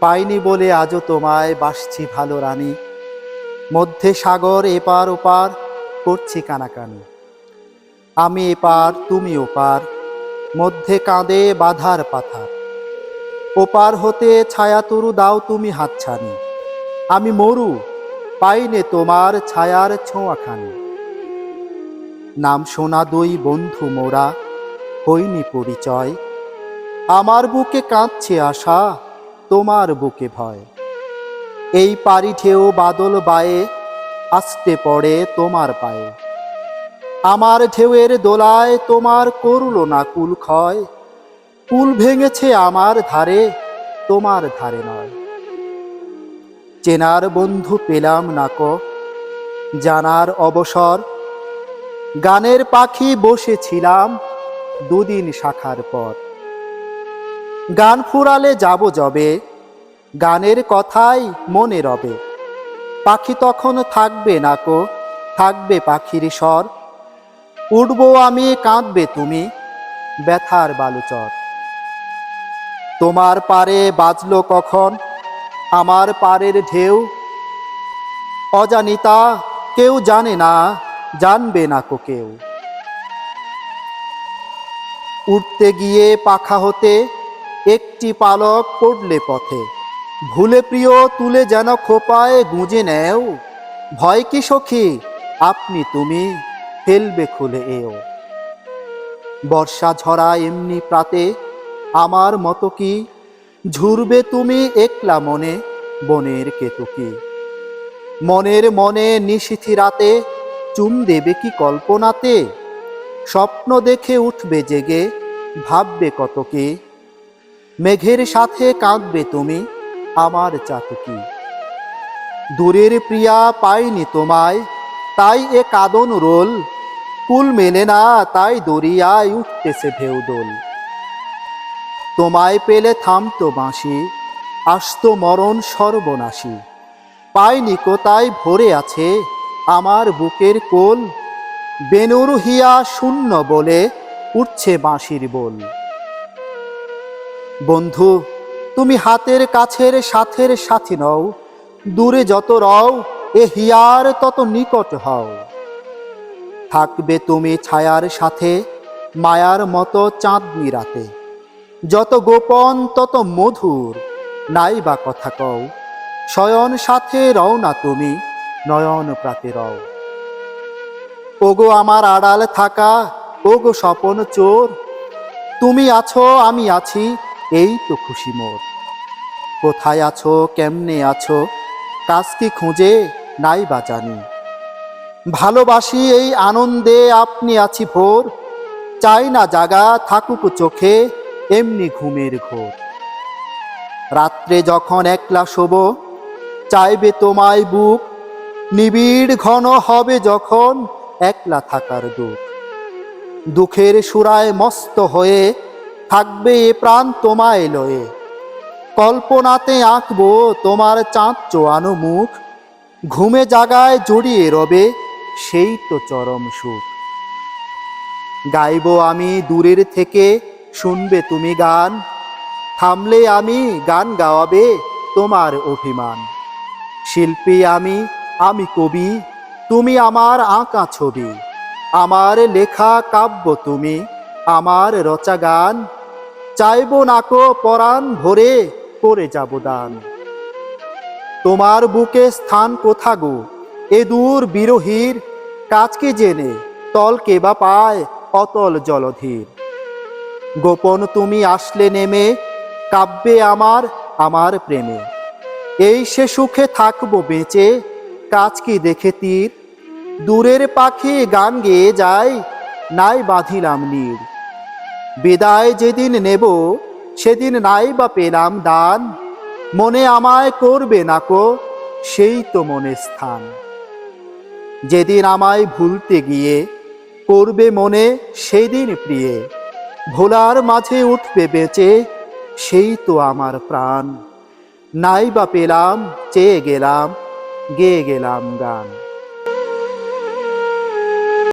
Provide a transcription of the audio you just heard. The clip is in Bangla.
পাইনি বলে আজও তোমায় বাসছি ভালো রানী। মধ্যে সাগর এপার ওপার করছি কানাকানি। আমি এপার, তুমি ওপার, মধ্যে কাঁদে বাধার পাথার। ওপার হতে ছায়া তরু দাও তুমি হাতছানি। আমি মরু, পাইনে তোমার ছায়ার ছোঁয়াখানি। নাম শোনা দুই বন্ধু মোরা, হইনি পরিচয়। আমার বুকে কাঁদছে আশা তোমার বুকে ভয়। এই পারি ঢেউ বাদল বায়ে, আসতে পড়ে তোমার পায়ে। আমার ঢেউয়ের দোলায় তোমার করুলো না কুল ক্ষয়। কুল ভেঙেছে আমার ধারে, তোমার ধারে নয়। চেনার বন্ধু পেলাম নাক জানার অবসর। গানের পাখি বসেছিলাম দুদিন শাখার পর। গান ফুরালে যাব যবে, গানের কথাই মনে রবে। পাখি তখন থাকবে নাকো থাকবে পাখির স্বর। উঠবো আমি, কাঁদবে তুমি, ব্যথার বালুচর। তোমার পারে বাজলো কখন, আমার পারের ঢেউ? অজানিতা, কেউ জানে না, জানবে না কো কেউ। উঠতে গিয়ে পাখা হতে একটি পালক পড়লে পথে। ভুলে প্রিয়, তুলে যেন খোপায় গুঁজে নেও। ভয় কি সখী? আপনি তুমি। ফেলবে খুলে এও। বর্ষা ঝরা এমনি প্রাতে আমার মতো কি? ঝুরবে তুমি একলা মনে, বনের কেতুকি মনের মনে নিশিথি রাতে চুম দেবে কি কল্পনাতে? স্বপ্ন দেখে উঠবে জেগে, ভাববে কত কি? মেঘের সাথে কাঁদবে তুমি, আমার চাতকি। দূরের প্রিয়া পাইনি তোমায়, তাই এ কাদন রোল। কুল মেলে না, তাই দরিয়ায় উঠতেছে ঢেউ দোল। তোমায় পেলে থামতো বাঁশি, আসতো মরণ সর্বনাশী। পাইনি কোথায় ভরে আছে আমার বুকের কোল? বেনুর হিয়া শূন্য বলে উঠছে বাঁশির বল। বন্ধু, তুমি হাতের কাছের সাথের সাথী নও। দূরে যত রও, এ হিয়ার তত নিকট হও। থাকবে তুমি ছায়ার সাথে, মায়ার মতো চাঁদনি রাতে। যত গোপন, তত মধুর, নাই বা কথা কও। শয়ন সাথে রও না তুমি, নয়ন প্রাতে রও। ওগো আমার আড়াল থাকা, ওগো স্বপন চোর। তুমি আছো, আমি আছি এই তো খুশি মোর। কোথায় আছো, কেমনে আছো, কাজ কি খুঁজে, নাই বা জানি। ভালোবাসি এই আনন্দে আপনি আছি ভোর, চাই না জাগা থাকুক চোখে, এমনি ঘুমের ঘোর। রাত্রে যখন একলা শোব, চাইবে তোমায় বুক, নিবিড় ঘন হবে যখন একলা থাকার দুঃখ। দুঃখের সুরায় মস্ত হয়ে থাকবে এ প্রাণ তোমায় লয়ে। কল্পনাতে আঁকবো তোমার চাঁদ চোয়ানো মুখ ঘুমে জাগায় জড়িয়ে রবে সেই তো চরম সুখ। গাইব আমি দূরের থেকে, শুনবে তুমি গান। থামলে আমি গান গাওয়াবে তোমার অভিমান। শিল্পী আমি আমি কবি, তুমি আমার আঁকা ছবি। আমার লেখা কাব্য তুমি, আমার রচা গান। চাইব নাকো পরাণ ভরে করে যাব দান। তোমার বুকে স্থান কোথা গো? এ দূর বিরহীর কাজকে জেনে? তলকে বা পায় অতল জলধীর। গোপন তুমি আসলে নেমে, কাব্যে আমার আমার প্রেমে। এই সে সুখে থাকব বেঁচে, কাজ কি দেখে তীর? দূরের পাখি গান গেয়ে যায়, নাই বাঁধিলাম নীর। বিদায় যেদিন নেব, সেদিন নাই বা পেলাম দান। মনে আমায় করবে নাকো সেই তো মনে স্থান। যেদিন আমায় ভুলতে গিয়ে, করবে মনে সেই দিন প্রিয়ে। ভোলার মাঝে উঠবে বেঁচে, সেই তো আমার প্রাণ। নাই বা পেলাম, চেয়ে গেলাম, গেয়ে গেলাম গান।